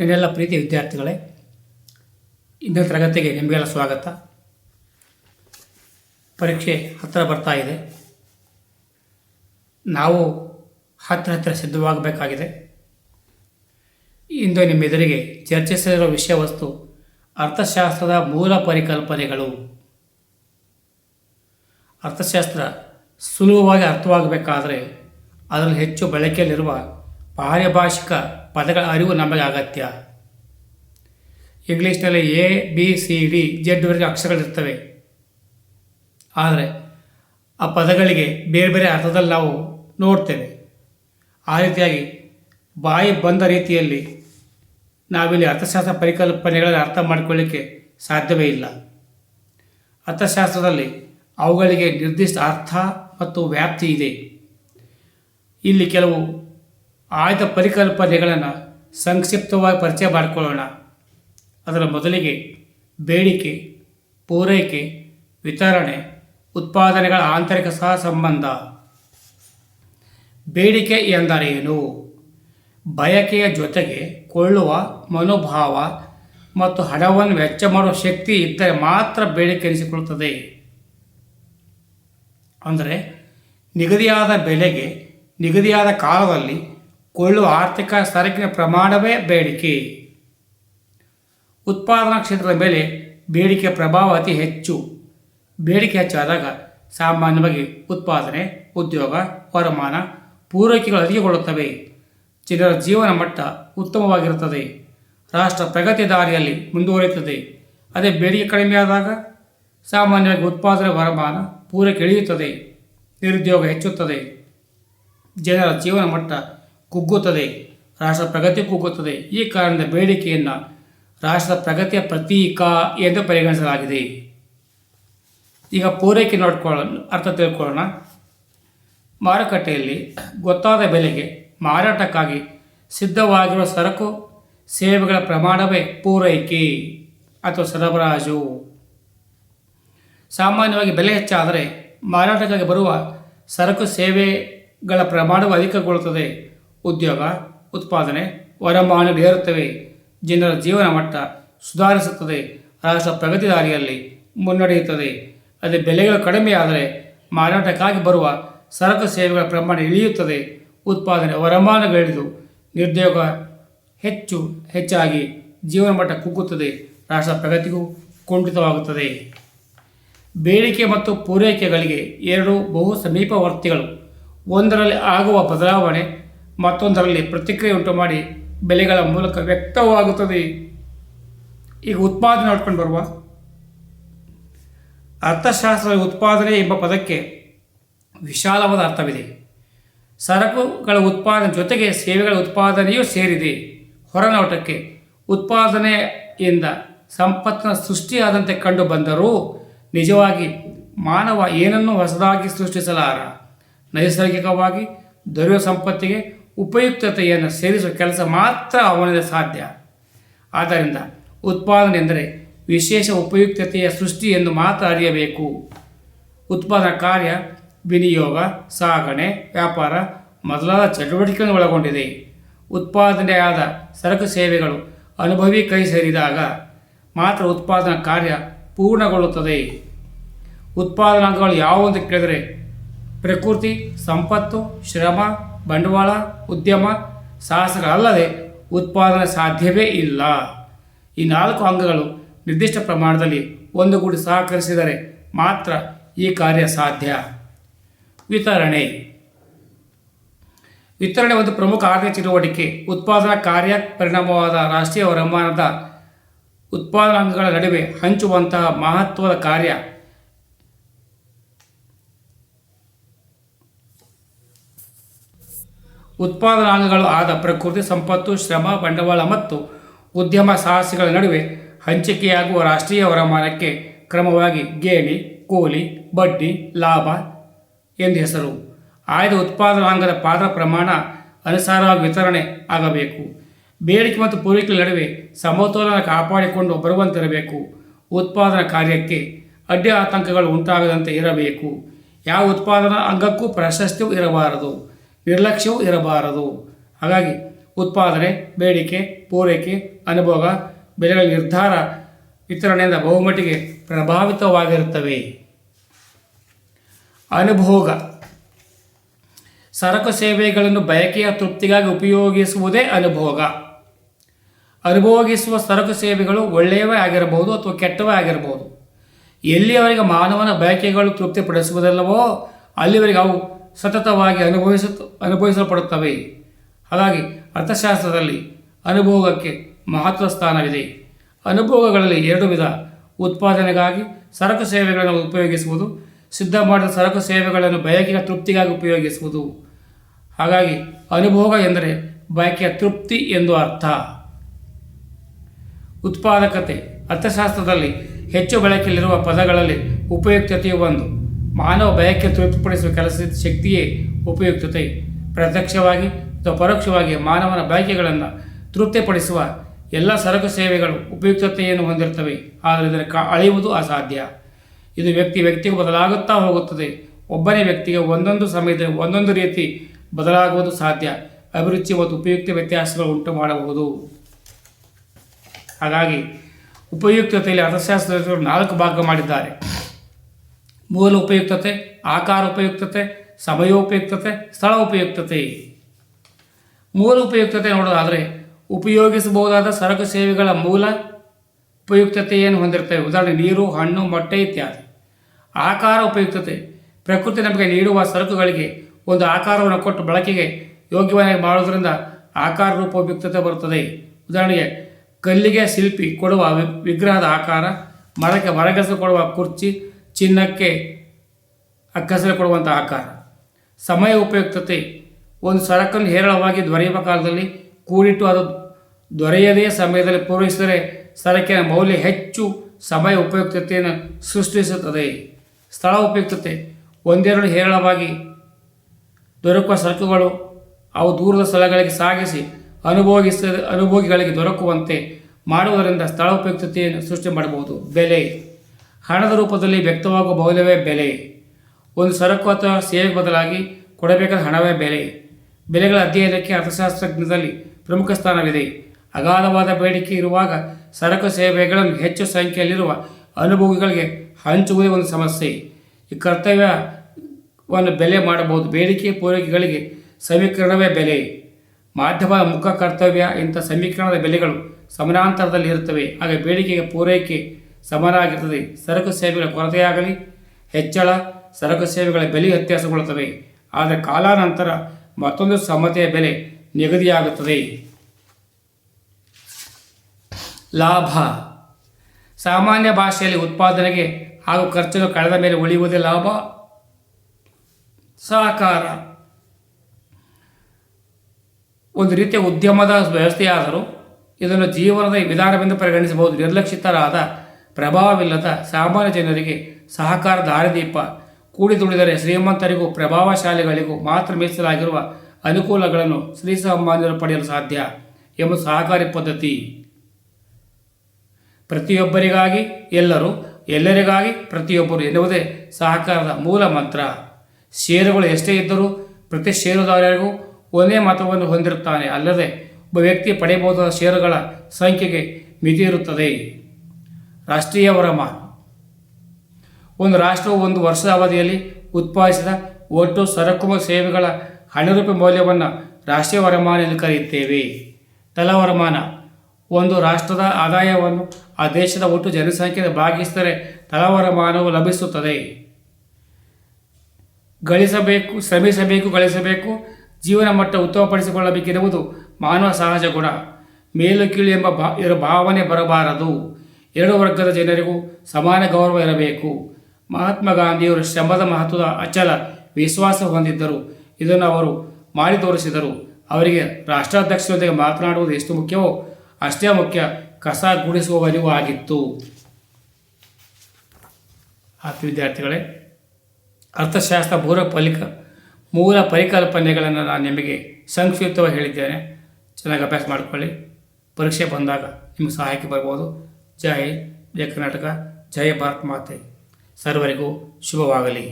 ನನ್ನೆಲ್ಲ ಪ್ರೀತಿ ವಿದ್ಯಾರ್ಥಿಗಳೇ, ಇಂದಿನ ತರಗತಿಗೆ ನಿಮಗೆಲ್ಲ ಸ್ವಾಗತ. ಪರೀಕ್ಷೆ ಹತ್ತಿರ ಬರ್ತಾ ಇದೆ. ನಾವು ಹತ್ತಿರ ಹತ್ತಿರ ಸಿದ್ಧವಾಗಬೇಕಾಗಿದೆ. ಇಂದು ನಿಮ್ಮೆದುರಿಗೆ ಚರ್ಚಿಸಿರುವ ವಿಷಯ ವಸ್ತು, ಅರ್ಥಶಾಸ್ತ್ರದ ಮೂಲ ಪರಿಕಲ್ಪನೆಗಳು. ಅರ್ಥಶಾಸ್ತ್ರ ಸುಲಭವಾಗಿ ಅರ್ಥವಾಗಬೇಕಾದರೆ ಅದರಲ್ಲಿ ಹೆಚ್ಚು ಬಳಕೆಯಲ್ಲಿರುವ ಪಾರಿಭಾಷಿಕ ಪದಗಳ ಅರಿವು ನಮಗೆ ಅಗತ್ಯ. ಇಂಗ್ಲೀಷ್ನಲ್ಲಿ ಎ, ಬಿ, ಸಿ, ಡಿ ಜೆಡ್ವರೆಗೆ ಅಕ್ಷರಗಳಿರ್ತವೆ. ಆದರೆ ಆ ಪದಗಳಿಗೆ ಬೇರೆ ಬೇರೆ ಅರ್ಥದಲ್ಲಿ ನಾವು ನೋಡ್ತೇವೆ. ಆ ರೀತಿಯಾಗಿ ಬಾಯಿ ಬಂದ ರೀತಿಯಲ್ಲಿ ನಾವಿಲ್ಲಿ ಅರ್ಥಶಾಸ್ತ್ರ ಪರಿಕಲ್ಪನೆಗಳನ್ನು ಅರ್ಥ ಮಾಡಿಕೊಳ್ಳಿಕ್ಕೆ ಸಾಧ್ಯವೇ ಇಲ್ಲ. ಅರ್ಥಶಾಸ್ತ್ರದಲ್ಲಿ ಅವುಗಳಿಗೆ ನಿರ್ದಿಷ್ಟ ಅರ್ಥ ಮತ್ತು ವ್ಯಾಪ್ತಿ ಇದೆ. ಇಲ್ಲಿ ಕೆಲವು ಆಯ್ದ ಪರಿಕಲ್ಪನೆಗಳನ್ನು ಸಂಕ್ಷಿಪ್ತವಾಗಿ ಪರಿಚಯ ಮಾಡಿಕೊಳ್ಳೋಣ. ಅದರ ಮೊದಲಿಗೆ ಬೇಡಿಕೆ, ಪೂರೈಕೆ, ವಿತರಣೆ, ಉತ್ಪಾದನೆಗಳ ಆಂತರಿಕ ಸಹ ಸಂಬಂಧ ಬೇಡಿಕೆ ಎಂದರೇನು ಬಯಕೆಯ ಜೊತೆಗೆ ಕೊಳ್ಳುವ ಮನೋಭಾವ ಮತ್ತು ಹಣವನ್ನು ವೆಚ್ಚ ಮಾಡುವ ಶಕ್ತಿ ಇದ್ದರೆ ಮಾತ್ರ ಬೇಡಿಕೆ ಎನಿಸಿಕೊಳ್ಳುತ್ತದೆ. ಅಂದರೆ ನಿಗದಿಯಾದ ಬೆಲೆಗೆ ನಿಗದಿಯಾದ ಕಾಲದಲ್ಲಿ ಕೊಳ್ಳುವ ಆರ್ಥಿಕ ಸರಕಿನ ಪ್ರಮಾಣವೇ ಬೇಡಿಕೆ. ಉತ್ಪಾದನಾ ಕ್ಷೇತ್ರದ ಮೇಲೆ ಬೇಡಿಕೆ ಪ್ರಭಾವ ಅತಿ ಹೆಚ್ಚು. ಬೇಡಿಕೆ ಹೆಚ್ಚಾದಾಗ ಸಾಮಾನ್ಯವಾಗಿ ಉತ್ಪಾದನೆ, ಉದ್ಯೋಗ, ವರಮಾನ ಪೂರೈಕೆಗಳು ಅಧಿಕಗೊಳ್ಳುತ್ತವೆ. ಜನರ ಜೀವನ ಮಟ್ಟ ಉತ್ತಮವಾಗಿರುತ್ತದೆ. ರಾಷ್ಟ್ರ ಪ್ರಗತಿ ದಾರಿಯಲ್ಲಿ ಮುಂದುವರಿಯುತ್ತದೆ. ಅದೇ ಬೇಡಿಕೆ ಕಡಿಮೆಯಾದಾಗ ಸಾಮಾನ್ಯವಾಗಿ ಉತ್ಪಾದನೆ, ವರಮಾನ ಪೂರೈಕೆ ಇಳಿಯುತ್ತದೆ. ನಿರುದ್ಯೋಗ ಹೆಚ್ಚುತ್ತದೆ. ಜನರ ಜೀವನ ಮಟ್ಟ ಕುಗ್ಗುತ್ತದೆ. ರಾಷ್ಟ್ರ ಪ್ರಗತಿ ಕುಗ್ಗುತ್ತದೆ. ಈ ಕಾರಣದ ಬೇಡಿಕೆಯನ್ನು ರಾಷ್ಟ್ರದ ಪ್ರಗತಿಯ ಪ್ರತೀಕ ಎಂದು ಪರಿಗಣಿಸಲಾಗಿದೆ. ಈಗ ಪೂರೈಕೆ ನೋಡ್ಕೊಳ್ಳ ಅರ್ಥ ತಿಳ್ಕೊಳ್ಳೋಣ. ಮಾರುಕಟ್ಟೆಯಲ್ಲಿ ಗೊತ್ತಾದ ಬೆಲೆಗೆ ಮಾರಾಟಕ್ಕಾಗಿ ಸಿದ್ಧವಾಗಿರುವ ಸರಕು, ಸೇವೆಗಳ ಪ್ರಮಾಣವೇ ಪೂರೈಕೆ ಅಥವಾ ಸರಬರಾಜು. ಸಾಮಾನ್ಯವಾಗಿ ಬೆಲೆ ಹೆಚ್ಚಾದರೆ ಮಾರಾಟಕ್ಕಾಗಿ ಬರುವ ಸರಕು, ಸೇವೆಗಳ ಪ್ರಮಾಣವು ಅಧಿಕಗೊಳ್ಳುತ್ತದೆ. ಉದ್ಯೋಗ, ಉತ್ಪಾದನೆ, ವರಮಾನ ಏರುತ್ತವೆ ಜನರ ಜೀವನ ಮಟ್ಟ ಸುಧಾರಿಸುತ್ತದೆ. ರಾಷ್ಟ್ರ ಪ್ರಗತಿ ದಾರಿಯಲ್ಲಿ ಮುನ್ನಡೆಯುತ್ತದೆ. ಅದೇ ಬೆಲೆಗಳು ಕಡಿಮೆಯಾದರೆ ಮಾರಾಟಕ್ಕಾಗಿ ಬರುವ ಸರಕು ಸೇವೆಗಳ ಪ್ರಮಾಣ ಇಳಿಯುತ್ತದೆ. ಉತ್ಪಾದನೆ ವರಮಾನಗಳಿದು ನಿರುದ್ಯೋಗ ಹೆಚ್ಚು ಹೆಚ್ಚಾಗಿ ಜೀವನ ಮಟ್ಟ ಕುಗ್ಗುತ್ತದೆ. ರಾಷ್ಟ್ರ ಪ್ರಗತಿಗೂ ಕುಂಠಿತವಾಗುತ್ತದೆ. ಬೇಡಿಕೆ ಮತ್ತು ಪೂರೈಕೆಗಳಿಗೆ ಎರಡು ಬಹು ಸಮೀಪವರ್ತಿಗಳು. ಒಂದರಲ್ಲಿ ಆಗುವ ಬದಲಾವಣೆ ಮತ್ತೊಂದರಲ್ಲಿ ಪ್ರತಿಕ್ರಿಯೆ ಉಂಟು ಮಾಡಿ ಬೆಲೆಗಳ ಮೂಲಕ ವ್ಯಕ್ತವಾಗುತ್ತದೆ. ಈಗ ಉತ್ಪಾದನೆ ನೋಡ್ಕೊಂಡು ಬರುವ. ಅರ್ಥಶಾಸ್ತ್ರದ ಉತ್ಪಾದನೆ ಎಂಬ ಪದಕ್ಕೆ ವಿಶಾಲವಾದ ಅರ್ಥವಿದೆ. ಸರಕುಗಳ ಉತ್ಪಾದನೆ ಜೊತೆಗೆ ಸೇವೆಗಳ ಉತ್ಪಾದನೆಯೂ ಸೇರಿದೆ. ಹೊರನೋಟಕ್ಕೆ ಉತ್ಪಾದನೆಯಿಂದ ಸಂಪತ್ತಿನ ಸೃಷ್ಟಿಯಾದಂತೆ ಕಂಡು ಬಂದರೂ ನಿಜವಾಗಿ ಮಾನವ ಏನನ್ನು ಹೊಸದಾಗಿ ಸೃಷ್ಟಿಸಲಾರ? ನೈಸರ್ಗಿಕವಾಗಿ ದೊರೆಯುವ ಸಂಪತ್ತಿಗೆ ಉಪಯುಕ್ತತೆಯನ್ನು ಸೇರಿಸುವ ಕೆಲಸ ಮಾತ್ರ ಅವನಿಗೆ ಸಾಧ್ಯ. ಆದ್ದರಿಂದ ಉತ್ಪಾದನೆ ಎಂದರೆ ವಿಶೇಷ ಉಪಯುಕ್ತತೆಯ ಸೃಷ್ಟಿ ಎಂದು ಮಾತ್ರ ಅರಿಯಬೇಕು. ಉತ್ಪಾದನಾ ಕಾರ್ಯ, ವಿನಿಯೋಗ, ಸಾಗಣೆ, ವ್ಯಾಪಾರ ಮೊದಲಾದ ಚಟುವಟಿಕೆಗಳನ್ನು ಒಳಗೊಂಡಿದೆ. ಉತ್ಪಾದನೆಯಾದ ಸರಕು ಸೇವೆಗಳು ಅನುಭವಿ ಕೈ ಸೇರಿದಾಗ ಮಾತ್ರ ಉತ್ಪಾದನಾ ಕಾರ್ಯ ಪೂರ್ಣಗೊಳ್ಳುತ್ತದೆ. ಉತ್ಪಾದನಾಂಗಗಳು ಅಂತ ಕೇಳಿದರೆ ಪ್ರಕೃತಿ, ಸಂಪತ್ತು, ಶ್ರಮ ಬಂಡವಾಳ, ಉದ್ಯಮ, ಸಾಹಸಗಳಲ್ಲದೆ ಉತ್ಪಾದನೆ ಸಾಧ್ಯವೇ ಇಲ್ಲ. ಈ ನಾಲ್ಕು ಅಂಗಗಳು ನಿರ್ದಿಷ್ಟ ಪ್ರಮಾಣದಲ್ಲಿ ಒಂದುಗೂಡಿ ಸಹಕರಿಸಿದರೆ ಮಾತ್ರ ಈ ಕಾರ್ಯ ಸಾಧ್ಯ. ವಿತರಣೆ. ವಿತರಣೆ ಒಂದು ಪ್ರಮುಖ ಆರ್ಥಿಕ ಚಟುವಟಿಕೆ. ಉತ್ಪಾದನಾ ಕಾರ್ಯ ಪರಿಣಾಮವಾದ ರಾಷ್ಟ್ರೀಯ ವರಮಾನದ ಉತ್ಪಾದನಾಂಗಗಳ ನಡುವೆ ಹಂಚುವಂತಹ ಮಹತ್ವದ ಕಾರ್ಯ ಉತ್ಪಾದನಾಂಗಗಳು ಆದ ಪ್ರಕೃತಿ ಸಂಪತ್ತು, ಶ್ರಮ, ಬಂಡವಾಳ ಮತ್ತು ಉದ್ಯಮ ಸಾಹಸಿಗಳ ನಡುವೆ ಹಂಚಿಕೆಯಾಗುವ ರಾಷ್ಟ್ರೀಯ ವರಮಾನಕ್ಕೆ ಕ್ರಮವಾಗಿ ಗೇಣಿ, ಕೂಲಿ, ಬಡ್ಡಿ, ಲಾಭ ಎಂದು ಹೆಸರು. ಆಯ್ದ ಉತ್ಪಾದನಾಂಗದ ಪಾತ್ರ ಪ್ರಮಾಣ ಅನುಸಾರವಾಗಿ ವಿತರಣೆ ಆಗಬೇಕು. ಬೇಡಿಕೆ ಮತ್ತು ಪೂರೈಕೆ ನಡುವೆ ಸಮತೋಲನ ಕಾಪಾಡಿಕೊಂಡು ಬರುವಂತಿರಬೇಕು. ಉತ್ಪಾದನಾ ಕಾರ್ಯಕ್ಕೆ ಅಡ್ಡಿ ಆತಂಕಗಳು ಉಂಟಾಗದಂತೆ ಇರಬೇಕು. ಯಾವ ಉತ್ಪಾದನಾ ಅಂಗಕ್ಕೂ ಪ್ರಶಸ್ತಿಯೂ ಇರಬಾರದು. ನಿರ್ಲಕ್ಷ್ಯವೂ ಇರಬಾರದು. ಹಾಗಾಗಿ ಉತ್ಪಾದನೆ, ಬೇಡಿಕೆ, ಪೂರೈಕೆ, ಅನುಭೋಗ, ಬೆಲೆಗಳ ನಿರ್ಧಾರ ವಿತರಣೆಯಿಂದ ಬಹುಮಟ್ಟಿಗೆ ಪ್ರಭಾವಿತವಾಗಿರುತ್ತವೆ. ಅನುಭೋಗ. ಸರಕು ಸೇವೆಗಳನ್ನು ಬಯಕೆಯ ತೃಪ್ತಿಗಾಗಿ ಉಪಯೋಗಿಸುವುದೇ ಅನುಭೋಗ. ಅನುಭೋಗಿಸುವ ಸರಕು ಸೇವೆಗಳು ಒಳ್ಳೆಯವೇ ಆಗಿರಬಹುದು ಅಥವಾ ಕೆಟ್ಟವೇ ಆಗಿರಬಹುದು? ಎಲ್ಲಿಯವರೆಗೆ ಮಾನವನ ಬಯಕೆಗಳು ತೃಪ್ತಿಪಡಿಸುವುದಿಲ್ಲವೋ, ಅಲ್ಲಿವರೆಗೆ ಅವು ಸತತವಾಗಿ ಅನುಭವಿಸ, ಅನುಭವಿಸಲ್ಪಡುತ್ತವೆ. ಹಾಗಾಗಿ ಅರ್ಥಶಾಸ್ತ್ರದಲ್ಲಿ ಅನುಭೋಗಕ್ಕೆ ಮಹತ್ವ ಸ್ಥಾನವಿದೆ. ಅನುಭೋಗಗಳಲ್ಲಿ ಎರಡು ವಿಧ. ಉತ್ಪಾದನೆಗಾಗಿ ಸರಕು ಸೇವೆಗಳನ್ನು ಉಪಯೋಗಿಸುವುದು, ಸಿದ್ಧ ಮಾಡಿದ ಸರಕು ಸೇವೆಗಳನ್ನು ಬಯಕೆಯ ತೃಪ್ತಿಗಾಗಿ ಉಪಯೋಗಿಸುವುದು. ಹಾಗಾಗಿ ಅನುಭೋಗ ಎಂದರೆ ಬಯಕೆಯ ತೃಪ್ತಿ ಎಂದು ಅರ್ಥ. ಉತ್ಪಾದಕತೆ. ಅರ್ಥಶಾಸ್ತ್ರದಲ್ಲಿ ಹೆಚ್ಚು ಬಳಕೆಯಲ್ಲಿರುವ ಪದಗಳಲ್ಲಿ ಉಪಯುಕ್ತತೆಯು ಒಂದು. ಮಾನವ ಬಯಕೆ ತೃಪ್ತಿಪಡಿಸುವ ಕೆಲಸದ ಶಕ್ತಿಯೇ ಉಪಯುಕ್ತತೆ. ಪ್ರತ್ಯಕ್ಷವಾಗಿ ಅಥವಾ ಪರೋಕ್ಷವಾಗಿ ಮಾನವನ ಬಯಕೆಗಳನ್ನು ತೃಪ್ತಿಪಡಿಸುವ ಎಲ್ಲ ಸರಕು ಸೇವೆಗಳು ಉಪಯುಕ್ತತೆಯನ್ನು ಹೊಂದಿರುತ್ತವೆ. ಆದರೆ ಇದರ ಕ ಅಳೆಯುವುದು ಅಸಾಧ್ಯ. ಇದು ವ್ಯಕ್ತಿ ವ್ಯಕ್ತಿಗೆ ಬದಲಾಗುತ್ತಾ ಹೋಗುತ್ತದೆ. ಒಬ್ಬನೇ ವ್ಯಕ್ತಿಗೆ ಒಂದೊಂದು ಸಮಯದಲ್ಲಿ ಒಂದೊಂದು ರೀತಿ ಬದಲಾಗುವುದು ಸಾಧ್ಯ. ಅಭಿರುಚಿ ಮತ್ತು ಉಪಯುಕ್ತ ವ್ಯತ್ಯಾಸಗಳು ಉಂಟು ಮಾಡಬಹುದು. ಹಾಗಾಗಿ ಉಪಯುಕ್ತತೆಯಲ್ಲಿ ಅರ್ಥಶಾಸ್ತ್ರಜ್ಞರು ನಾಲ್ಕು ಭಾಗ ಮಾಡಿದ್ದಾರೆ. ಮೂಲ ಉಪಯುಕ್ತತೆ, ಆಕಾರ ಉಪಯುಕ್ತತೆ ಸಮಯೋಪಯುಕ್ತತೆ ಸ್ಥಳ ಉಪಯುಕ್ತತೆ. ಮೂಲ ಉಪಯುಕ್ತತೆ ನೋಡೋದಾದರೆ ಉಪಯೋಗಿಸಬಹುದಾದ ಸರಕು ಸೇವೆಗಳ ಮೂಲ ಉಪಯುಕ್ತತೆಯನ್ನು ಹೊಂದಿರ್ತವೆ. ಉದಾಹರಣೆ ನೀರು, ಹಣ್ಣು, ಮೊಟ್ಟೆ ಇತ್ಯಾದಿ. ಆಕಾರ ಉಪಯುಕ್ತತೆ. ಪ್ರಕೃತಿ ನಮಗೆ ನೀಡುವ ಸರಕುಗಳಿಗೆ ಒಂದು ಆಕಾರವನ್ನು ಕೊಟ್ಟು ಬಳಕೆಗೆ ಯೋಗ್ಯವಾಗಿ ಮಾಡುವುದರಿಂದ ಆಕಾರ ರೂಪ ಉಪಯುಕ್ತತೆ ಬರುತ್ತದೆ. ಉದಾಹರಣೆಗೆ ಕಲ್ಲಿಗೆ ಶಿಲ್ಪಿ ಕೊಡುವ ವಿಗ್ರಹದ ಆಕಾರ, ಮರಕ್ಕೆ ಮರಗಸ ಕೊಡುವ ಕುರ್ಚಿ ಚಿನ್ನಕ್ಕೆ ಅಕ್ಕಸಲು ಕೊಡುವಂಥ ಆಕಾರ. ಸಮಯ ಉಪಯುಕ್ತತೆ. ಒಂದು ಸರಕನ್ನು ಹೇರಳವಾಗಿ ದೊರೆಯುವ ಕಾಲದಲ್ಲಿ ಕೂಡಿಟ್ಟು ಅದು ದೊರೆಯದೇ ಸಮಯದಲ್ಲಿ ಪೂರೈಸಿದರೆ ಸರಕಿನ ಮೌಲ್ಯ ಹೆಚ್ಚು ಸಮಯ ಉಪಯುಕ್ತತೆಯನ್ನು ಸೃಷ್ಟಿಸುತ್ತದೆ. ಸ್ಥಳ ಉಪಯುಕ್ತತೆ. ಒಂದೆರಡು ಹೇರಳವಾಗಿ ದೊರಕುವ ಸರಕುಗಳು ಅವು ದೂರದ ಸ್ಥಳಗಳಿಗೆ ಸಾಗಿಸಿ ಅನುಭೋಗಿಸ, ಅನುಭೋಗಿಗಳಿಗೆ ದೊರಕುವಂತೆ ಮಾಡುವುದರಿಂದ ಸ್ಥಳ ಉಪಯುಕ್ತತೆಯನ್ನು ಸೃಷ್ಟಿ ಮಾಡಬಹುದು. ಬೆಲೆ. ಹಣದ ರೂಪದಲ್ಲಿ ವ್ಯಕ್ತವಾಗುವ ಮೌಲ್ಯವೇ ಬೆಲೆ. ಒಂದು ಸರಕು ಅಥವಾ ಸೇವೆಗೆ ಬದಲಾಗಿ ಕೊಡಬೇಕಾದ ಹಣವೇ ಬೆಲೆ. ಬೆಲೆಗಳ ಅಧ್ಯಯನಕ್ಕೆ ಅರ್ಥಶಾಸ್ತ್ರಜ್ಞದಲ್ಲಿ ಪ್ರಮುಖ ಸ್ಥಾನವಿದೆ. ಅಗಾಧವಾದ ಬೇಡಿಕೆ ಇರುವಾಗ ಸರಕು ಸೇವೆಗಳನ್ನು ಹೆಚ್ಚು ಸಂಖ್ಯೆಯಲ್ಲಿರುವ ಅನುಭವಿಗಳಿಗೆ ಹಂಚುವುದೇ ಒಂದು ಸಮಸ್ಯೆ. ಈ ಕರ್ತವ್ಯವನ್ನು ಬೆಲೆ ಮಾಡಬಹುದು. ಬೇಡಿಕೆ ಪೂರೈಕೆಗಳಿಗೆ ಸಮೀಕರಣವೇ ಬೆಲೆ. ಮಾಧ್ಯಮ ಮುಖ ಕರ್ತವ್ಯ ಇಂಥ ಸಮೀಕರಣದ ಬೆಲೆಗಳು ಸಮಾನಾಂತರದಲ್ಲಿ ಇರುತ್ತವೆ. ಹಾಗೆ ಬೇಡಿಕೆಗೆ ಪೂರೈಕೆ ಸಮನಾಗಿರುತ್ತದೆ ಸರಕು ಸೇವೆಗಳ ಕೊರತೆಯಾಗಲಿ, ಹೆಚ್ಚಳ ಸರಕು ಸೇವೆಗಳ ಬೆಲೆ ವ್ಯತ್ಯಾಸಗೊಳ್ಳುತ್ತವೆ ಆದರೆ ಕಾಲಾನಂತರ ಮತ್ತೊಂದು ಸಮತೆಯ ಬೆಲೆ ನಿಗದಿಯಾಗುತ್ತದೆ. ಲಾಭ. ಸಾಮಾನ್ಯ ಭಾಷೆಯಲ್ಲಿ ಉತ್ಪಾದನೆಗೆ ಹಾಗೂ ಖರ್ಚನ್ನು ಕಳೆದ ಮೇಲೆ ಉಳಿಯುವುದೇ ಲಾಭ? ಸಹಕಾರ. ಒಂದು ರೀತಿಯ ಉದ್ಯಮದ ವ್ಯವಸ್ಥೆಯಾದರೂ ಇದನ್ನು ಜೀವನದ ವಿಧಾನವೆಂದು ಪರಿಗಣಿಸಬಹುದು. ನಿರ್ಲಕ್ಷಿತರಾದ ಪ್ರಭಾವವಿಲ್ಲದ ಸಾಮಾನ್ಯ ಜನರಿಗೆ ಸಹಕಾರ ದಾರಿದೀಪ ಕೂಡಿ ತುಳಿದರೆ ಶ್ರೀಮಂತರಿಗೂ ಪ್ರಭಾವಶಾಲಿಗಳಿಗೂ ಮಾತ್ರ ಮೀಸಲಾಗಿರುವ ಅನುಕೂಲಗಳನ್ನು ಶ್ರೀ ಸಾಮಾನ್ಯರು ಪಡೆಯಲು ಸಾಧ್ಯ ಎಂಬ ಸಹಕಾರಿ ಪದ್ಧತಿ. ಪ್ರತಿಯೊಬ್ಬರಿಗಾಗಿ ಎಲ್ಲರೂ ಎಲ್ಲರಿಗಾಗಿ ಪ್ರತಿಯೊಬ್ಬರು ಎನ್ನುವುದೇ ಸಹಕಾರದ ಮೂಲ ಮಂತ್ರ. ಷೇರುಗಳು ಎಷ್ಟೇ ಇದ್ದರೂ ಪ್ರತಿ ಷೇರುದಾರರಿಗೂ ಒಂದೇ ಮತವನ್ನು ಹೊಂದಿರುತ್ತಾನೆ, ಅಲ್ಲದೆ ಒಬ್ಬ ವ್ಯಕ್ತಿ ಪಡೆಯಬಹುದಾದ ಷೇರುಗಳ ಸಂಖ್ಯೆಗೆ ಮಿತಿ ಇರುತ್ತದೆ ರಾಷ್ಟ್ರೀಯ ವರಮಾನ. ಒಂದು ರಾಷ್ಟ್ರವು ಒಂದು ವರ್ಷದ ಅವಧಿಯಲ್ಲಿ ಉತ್ಪಾದಿಸಿದ ಒಟ್ಟು ಸರಕು ಮತ್ತು ಸೇವೆಗಳ ಹಣರೂಪಿ ಮೌಲ್ಯವನ್ನು ರಾಷ್ಟ್ರೀಯ ವರಮಾನ ಎಂದು ಕರೆಯುತ್ತೇವೆ. ತಲಾ ವರಮಾನ. ಒಂದು ರಾಷ್ಟ್ರದ ಆದಾಯವನ್ನು ಆ ದೇಶದ ಒಟ್ಟು ಜನಸಂಖ್ಯೆಯಿಂದ ಭಾಗಿಸಿದರೆ ತಲವರಮಾನವು ಲಭಿಸುತ್ತದೆ. ಗಳಿಸಬೇಕು, ಶ್ರಮಿಸಬೇಕು, ಗಳಿಸಬೇಕು, ಜೀವನ ಮಟ್ಟ ಉತ್ತಮಪಡಿಸಿಕೊಳ್ಳಬೇಕೆನ್ನುವುದು ಮಾನವ ಸಹಜ ಗುಣ. ಮೇಲು, ಕೀಳು ಎಂಬ ಭಾವನೆ ಬರಬಾರದು. ಎರಡು ವರ್ಗದ ಜನರಿಗೂ ಸಮಾನ ಗೌರವ ಇರಬೇಕು. ಮಹಾತ್ಮ ಗಾಂಧಿಯವರು ಶ್ರಮದ ಮಹತ್ವದ ಅಚಲ ವಿಶ್ವಾಸ ಹೊಂದಿದ್ದರು. ಇದನ್ನು ಅವರು ಮಾಡಿ ತೋರಿಸಿದರು ಅವರಿಗೆ ರಾಷ್ಟ್ರಾಧ್ಯಕ್ಷರೊಂದಿಗೆ ಮಾತನಾಡುವುದು ಎಷ್ಟು ಮುಖ್ಯವೋ ಅಷ್ಟೇ ಮುಖ್ಯ. ಕಸ ಗುಡಿಸುವವರಿಗೂ ಆಗಿತ್ತು. ಆತ್ಮ ವಿದ್ಯಾರ್ಥಿಗಳೇ, ಅರ್ಥಶಾಸ್ತ್ರ ಮೂಲ ಫಲಿಕ ಮೂಲ ಪರಿಕಲ್ಪನೆಗಳನ್ನು ನಾನು ನಿಮಗೆ ಸಂಕ್ಷಿಪ್ತವಾಗಿ ಹೇಳಿದ್ದೇನೆ. ಚೆನ್ನಾಗಿ ಅಭ್ಯಾಸ ಮಾಡಿಕೊಳ್ಳಿ. ಪರೀಕ್ಷೆ ಬಂದಾಗ ನಿಮಗೆ ಸಹಾಯಕ್ಕೆ ಬರ್ಬೋದು. ಜೈ ಜಯ ಕರ್ನಾಟಕ ಜಯ ಭಾರತ್ ಮಾತೆ ಸರ್ವರಿಗೂ ಶುಭವಾಗಲಿ